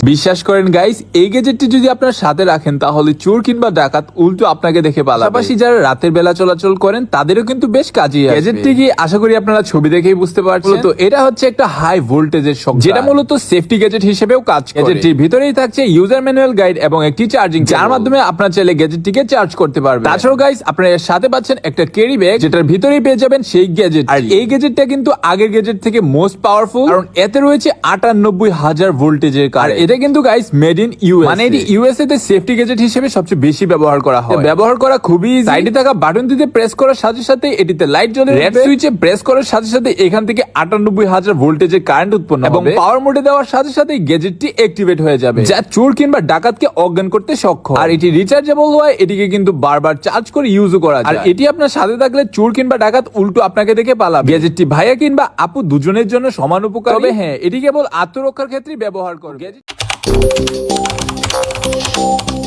বিশ্বাস করেন গাইস এই গেজেটটি যদি আপনার সাথে রাখেন তাহলে চোর কিংবা ডাকাত উল্টো আপনাকে দেখে পালাবে। পাশাপাশি যারা রাতের বেলা চলাচল করেন তাদেরও কিন্তু বেশ কাজে গেজেটটি কি আশা করি আপনারা ছবি দেখেই বুঝতে পারছেন। তো এটা হচ্ছে একটা হাই ভোল্টেজের শক যেটা মূলত সেফটি গেজেট হিসেবেও কাজ করে। গেজেটটির ভিতরেই থাকছে ইউজার ম্যানুয়াল গাইড এবং একটি চার্জিং যার মাধ্যমে আপনার চাইলে গ্যাজেটটিকে চার্জ করতে পারবেন। তাছাড়াও গাইস আপনারা এর সাথে পাচ্ছেন একটা ক্যারি ব্যাগ যেটার ভিতরেই পেয়ে যাবেন সেই গেজেট আর এই গেজেটটা কিন্তু আগের গেজেট থেকে মোস্ট পাওয়ারফুল কারণ এতে রয়েছে আটানব্বই হাজার ভোল্টেজের কার এটা কিন্তু গাইস মেড ইন ইউএস মানে এটি ইউএসএ তে সেফটি গ্যাজেট হিসেবে সবচেয়ে বেশি ব্যবহার করা হয়। ব্যবহার করা খুবই সাইডে থাকা বাটনটিতে প্রেস করার সাথে সাথে এটিতে লাইট জ্বলে রেড সুইচে প্রেস করার সাথে সাথে এখান থেকে আটানব্বই হাজার ভোল্টেজের কারেন্ট উৎপন্ন এবং পাওয়ার মোডে দেওয়ার সাথে সাথে গ্যাজেটটি অ্যাক্টিভেট হয়ে যাবে। যা চোর কিংবা ডাকাতকে অজ্ঞান করতে সক্ষম। আর এটি রিচার্জেবল হয় এটিকে কিন্তু বারবার চার্জ করে ইউজও করা যায়। আর এটি আপনার সাথে থাকলে চোর কিংবা ডাকাত উল্টো আপনাকে দেখে পালাবে। গ্যাজেটটি ভাইয়া কিংবা আপু দুজনের জন্য সমান উপকার। হবে হ্যাঁ এটি কেবল আত্মরক্ষার ক্ষেত্রে ব্যবহার করবে। Gadget Thank you.